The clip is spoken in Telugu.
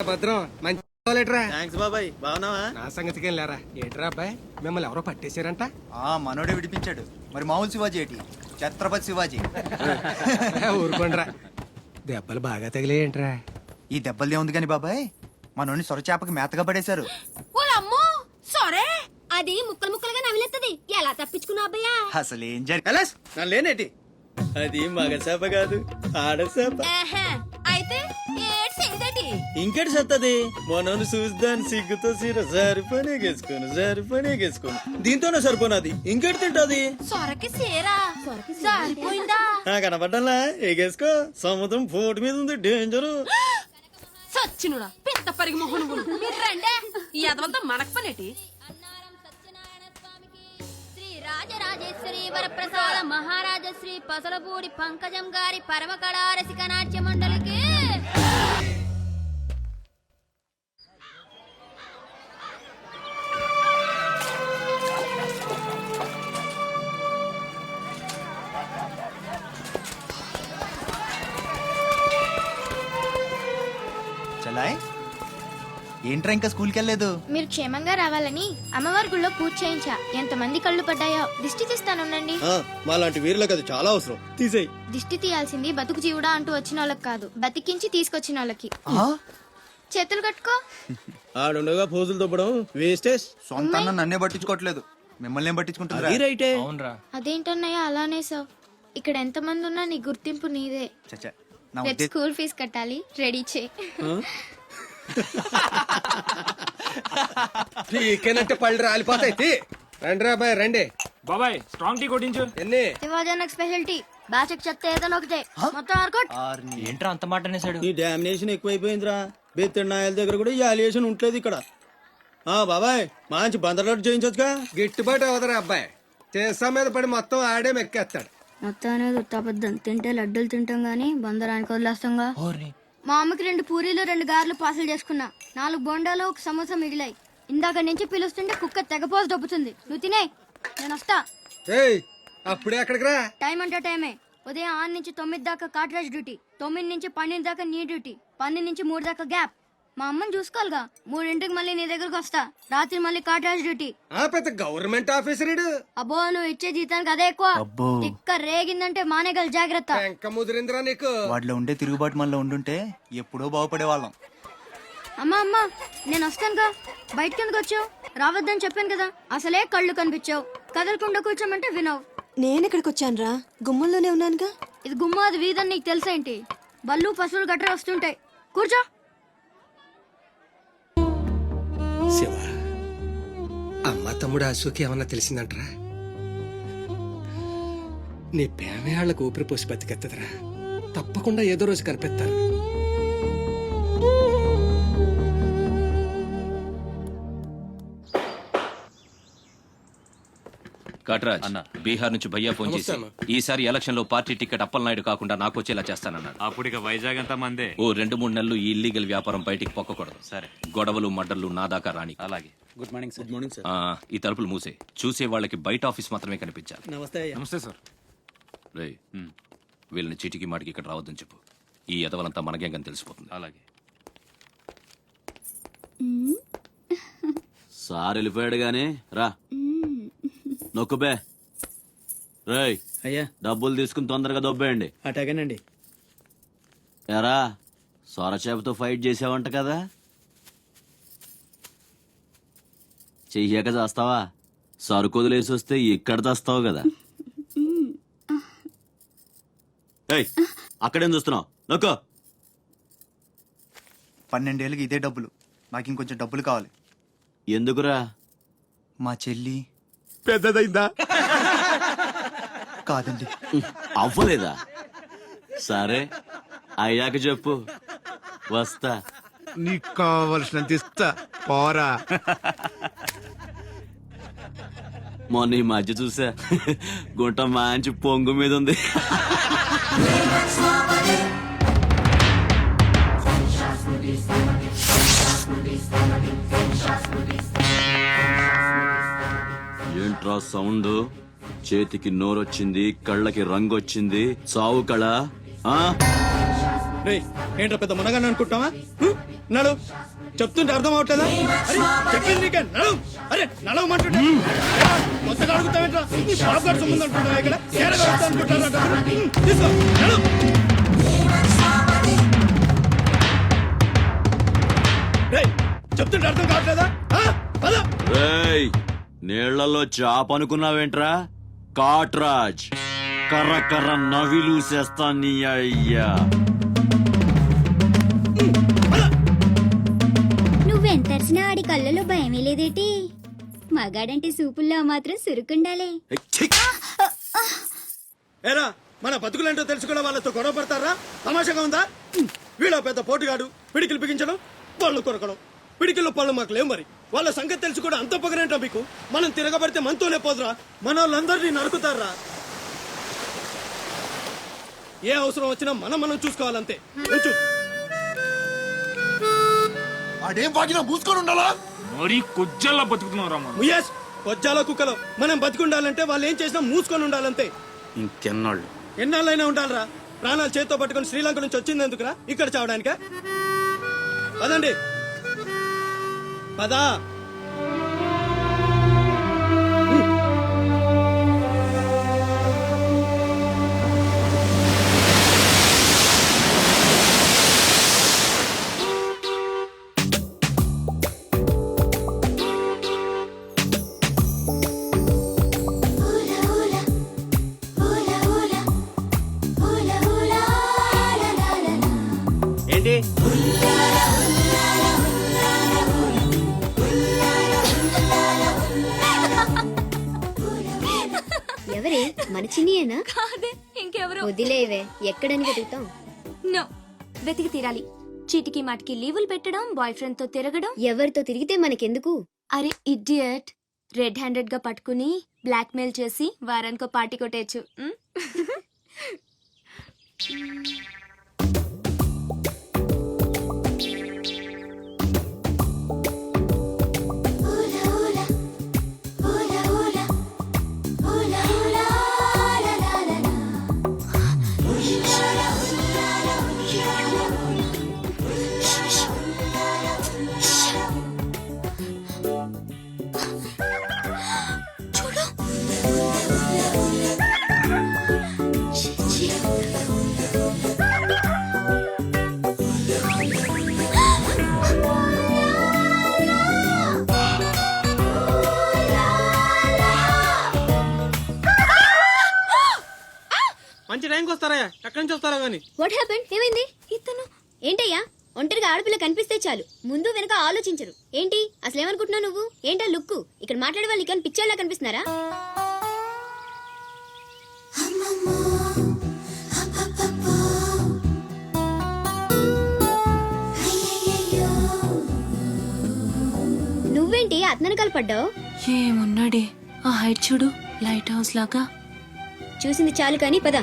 భద్రం. మంచి లేటరా థ్యాంక్స్ బాబాయ్. బాగున్నావా? నా సంగతికేం లేరా? ఏట్రా అబ్బాయి? మిమ్మల్ని ఎవరో పట్టేశారంట? ఆ మనోడే విడిపించాడు. మరి మామూలు శివాజీ ఏంటి? ఛత్రపతి శివాజీ. ఊరుకోండిరా. దెబ్బలు బాగా తగిలేయంట్రా. ఈ దెబ్బలదే ఉంది కానీ బాబాయ్ మనోని సొరచేపకి మేతగా పడేశారు. ఓలమ్మో సరే! అది ముక్కలు ముక్కలుగా నవిలేత్తది. ఎలా తప్పించుకున్నావు అబ్బయ్యా? అసలు ఏం జరిగి కలాస్ నన్ను లేనేటి? అది మగ చేప కాదు ఆడ చేప. అయితే చేయదటి ఇంకటి సత్తది? మనోని చూద్దాని సిగ్గుతో సీర సరిపోనే గేసుకోను సరిపోనే గేసుకోను. దీంతోనే సరిపోనది. ఇంకటి తింటది? సొరకి సేరా. జారిపోయిందా నా కనపడ్డంలా ఎగేసుకో సముద్రం పోటు మీద ఉంది డేంజరు. సచ్చినుడా పెద్ద పరిగి మొహను మీరు రండే. ఈ అదవంతా మనకు పనేటి? శ్రీ రాజరాజేశ్వరి వరప్రసాద మహారాజ శ్రీ పసలపూడి పంకజం గారి పరమ కళారసిక నాట్య మండలికి ఏంట్రా ఇంకా స్కూల్కి వెళ్ళలేదు మీరు క్షేమంగా రావాలని అమ్మవారి గుళ్ళో పూజ చేయించా. ఎంతమంది కళ్ళు పడ్డాయో. దిష్టి తీస్తానుండండి వీరులకు అది చాలా అవసరం. తీసేయి. దిష్టి తీయాల్సింది బతుకు జీవుడా అంటూ వచ్చిన వాళ్ళకి కాదు. బతికించి తీసుకొచ్చిన వాళ్ళకి ఆ? చేతులు కట్టుకో. ఆడుండగా పోజులు దొబ్బడం వేస్టేజ్. సొంత అన్న నన్నే పట్టించుకోవట్లేదు. మిమ్మల్ని ఏం పట్టించుకుంటుందిరా అది రైటే. అదేంటన్నయ్య అలానే సార్ ఇక్కడ ఎంతమంది ఉన్నా నీ గుర్తింపు నీదే. చచ్చా నా రేపు ఉద్దేశం స్కూల్ ఫీజు కట్టాలి. రెడీ చే పీకేనంటే పళ్ళు రాలిపోతాయి. తీ. రండి అబ్బాయి రండి. బాబాయ్ స్ట్రాంగ్ టీ కొట్టించు. ఎన్ని? శివాజనకు స్పెషాలిటీ బ్యాచ్ చెప్తే ఏదైనా ఒకటే. మొత్తం ఆర్కోట్. ఆర్ని. ఏంట్రా అంత మాట అనేసాడు ఈ డామినేషన్ ఎక్కువైపోయిందిరా. బెత్తడి నాయల దగ్గర కూడా ఈ అలియేషన్ ఉంటలేదు ఇక్కడ. ఆ బాబాయ్ మంచి బందర్లాట్ చేయించొచ్చుగా? గిట్టుబాటు అవదరా అబ్బాయి. చేసా మీద పడి మొత్తం ఆడే మెక్కేస్తాడు. మొత్తం అనేది ఉత్తాపద్దం. తింటే లడ్డూలు తింటాం గానీ బందరానికి వదిలేస్తాంగా. మా అమ్మకి రెండు పూరీలు రెండు గారెలు పార్సల్ చేసుకున్నా. నాలుగు బొండాలు ఒక సమోసా మిగిలాయి. ఇందాక నుంచి పిలుస్తుంటే కుక్క తెగపోసి దొబ్బుతుంది. నువ్వు తినే. నేను వస్తా. అప్పుడే అక్కడికి రా? టైం అంటే టైమే. ఉదయం ఆరు నుంచి తొమ్మిది దాకా కాట్రాజ్ డ్యూటీ తొమ్మిది నుంచి పన్నెండు దాకా నీ డ్యూటీ పన్నెండు నుంచి మూడు దాకా గ్యాప్ మా అమ్మని చూసుకోవాలిగా. మూడింటికి మళ్ళీ నీ దగ్గరకు వస్తా. రాత్రి మళ్ళీ కాట్రాజ్ డ్యూటీ. ఆ పెద్ద గవర్నమెంట్ ఆఫీసర్ ఇడు అబ్బో నువ్వు ఇచ్చే జీతానికి అదే ఎక్కువ. అబ్బో. తిక్క రేగిందంటే మానేగల జాగ్రత్త. వెంక ముదిరిందిరా నీకు. వాటిలో ఉండే తిరుగుబాటు మనలో ఉండుంటే ఎప్పుడో బాగుపడే వాళ్ళం అమ్మా అమ్మా నేను వస్తానుగా. బయటికి ఎందుకు వచ్చావు? రావద్దని చెప్పాను కదా. అసలే కళ్ళు కనిపించావు. కదలకుండా కూర్చోమంటే వినవు. నేను ఇక్కడికి వచ్చానురా? గుమ్మంలోనే ఉన్నానుగా. ఇది గుమ్మ అది వీధని నీకు తెలుసేంటి బళ్ళు పశువులు గట్రా వస్తుంటాయి. కూర్చో. శివ అమ్మ తమ్ముడు అశోక్ ఏమన్నా తెలిసిందంటరా? నీ ప్రేమే ఊపిరిపోసి ఊపిరి పోసి బతికెత్తదిరా. తప్పకుండా ఏదో రోజు కనిపెత్తారు. కట్రాజ్ అన్న. బీహార్ నుంచి భయ్యా ఫోన్ చేసి ఈసారి ఎలక్షన్లో పార్టీ టికెట్ అప్పలనాయుడు కాకుండా నాకు వచ్చేలా చేస్తానన్నాడు. అప్పుడు ఇక వైజాగ్ అంతా మందే. ఓ రెండు మూడు నెలలు ఈ ఇల్లీగల్ వ్యాపారం బయటికి పొక్కకూడదు. సరే. గొడవలు మడ్డర్లు నా దాకా రాని. అలాగే. Good morning sir good morning sir ఆ, ఈ తలుపులు మూసే. చూసే వాళ్ళకి బయట ఆఫీస్ మాత్రమే కనిపించాలి. నమస్తే సార్ రేయ్ వీళ్ళని చీటికి మాటికి ఇక్కడ రావద్దని చెప్పు. ఈ ఎదవలంతా మనగేంగని తెలిసిపోతుంది. అలాగే. సార్ వెళ్ళిపోయాడు గాని రా నొక్కుబే రేయ్ అయ్యా. డబ్బులు తీసుకుని తొందరగా దొబ్బేయండి. అటాగేనండి. ఎరా సొరచేపతో ఫైట్ చేసావంట కదా. చెయ్యాక చేస్తావా? సరుకు వదిలేసి వస్తే ఇక్కడ తెస్తావు కదా. ఏయ్ అక్కడేం చూస్తున్నావు? నొక్కో. పన్నెండేళ్ళకి ఇదే డబ్బులు. నాకు ఇంకొంచెం డబ్బులు కావాలి. ఎందుకురా? మా చెల్లి పెద్దదైందా? కాదండి. అవ్వలేదా? సరే అయ్యాక చెప్పు. వస్తా. నీకు కావలసినంత ఇస్తా. పోరా. మొన్న ఈ మధ్య చూసా. గుంట మంచి పొంగు మీద ఉంది. ఏంట్రా సౌండ్. చేతికి నోరొచ్చింది కళ్ళకి రంగు వచ్చింది చావు కళ. ఆ? రేయ్ ఏంట్రా పెద్ద మునగాన్ని అనుకుంటావా? నడు. చెప్తుంటే అర్థం అవట్లేదా? అరే చెప్పింది నీకే. నడు. అరే నడవమంటుంటే ఏరా, కొత్తగా అడుగుతావేంట్రా నీ సంబంధం ఇక్కడ? అనుకుంటారా? తీసుకో. నడు. రేయ్, చెప్తుంటే అర్థం కావట్లేదా? నీళ్ళలో చాప అనుకున్నావేంట్రా కాట్రాజ్ కర్ర కర్ర నవిలూసేస్తా నీ అయ్యా. నువ్వెంతరిసినా ఆడి కళ్ళలో భయమే లేదేటి? మగాడంటే సూపుల్లో మాత్రం సురుకుండాలే. ఏరా మన బతుకులేంటో తెలుసుకున్న వాళ్ళతో గొడవ పడతారా? తమాషాగా ఉందా? వీడో పెద్ద పోటుగాడు పిడికిలు బిగించడం పళ్ళు కొరకడం. పిడికిల్లో పళ్ళు మాకు లేవు మరి. వాళ్ళ సంగతి తెలుసు కూడా అంత పొగరేంటో మీకు? మనం తిరగబడితే మనతోనే పోదురా. మన వాళ్ళందరినీ నరుకుతారా? ఏ అవసరం వచ్చినా మనం మనం చూసుకోవాలంతే. ఉంచు. ఆడేం వాగినా మూసుకొని ఉండాలా? మరీ కొజ్జల్లా బతుకుతున్నావు రా ముయేస్ కొజ్జాల కుక్కలో. మనం బతికుండాలంటే వాళ్ళు ఏం చేసినా మూసుకొని ఉండాలంతే. ఇంకెన్నాళ్ళు? ఎన్నాళ్ళైనా ఉండాలరా. ప్రాణాలు చేత్తో పట్టుకొని శ్రీలంక నుంచి వచ్చింది ఎందుకురా? ఇక్కడ చావడానిక? పదండి. పదా ఎవరే? మన చిన్నియేనా? కాదే ఇంకెవరు? వదిలేవే ఎక్కడని వెతుకుతాం. నో వెతికి తీరాలి. చీటికి మాటికి లీవులు పెట్టడం బాయ్ ఫ్రెండ్తో తిరగడం. ఎవరితో తిరిగితే మనకెందుకు? అరే ఇడియట్. రెడ్ హ్యాండెడ్గా పట్టుకుని బ్లాక్ మెయిల్ చేసి వారానికో పార్టీ కొట్టేయచ్చు. టైంకి వస్తారా? ఎక్కడి నుంచి వస్తారా గానీ. వాట్ హ్యాపెన్ ఏమైంది? ఇతను ఏంటయ్యా? ఒంటరిగా ఆడపిల్ల కనిపిస్తే చాలు. ముందు వెనక ఆలోచించరు. ఏంటి? అసలు ఏమనుకుంటున్నావు నువ్వు? ఏంటా లుక్కు? ఇక్కడ మాట్లాడే వాళ్ళు ఇక్కడ పిచ్చోళ్ళ కనిపిస్తున్నారా? నువ్వేంటి? అతనకాలు పడ్డావు? ఏమున్నాడే? ఆ హైట్ చూడు. లైట్ హౌస్ లాగా. చూసింది చాలు కానీ పద.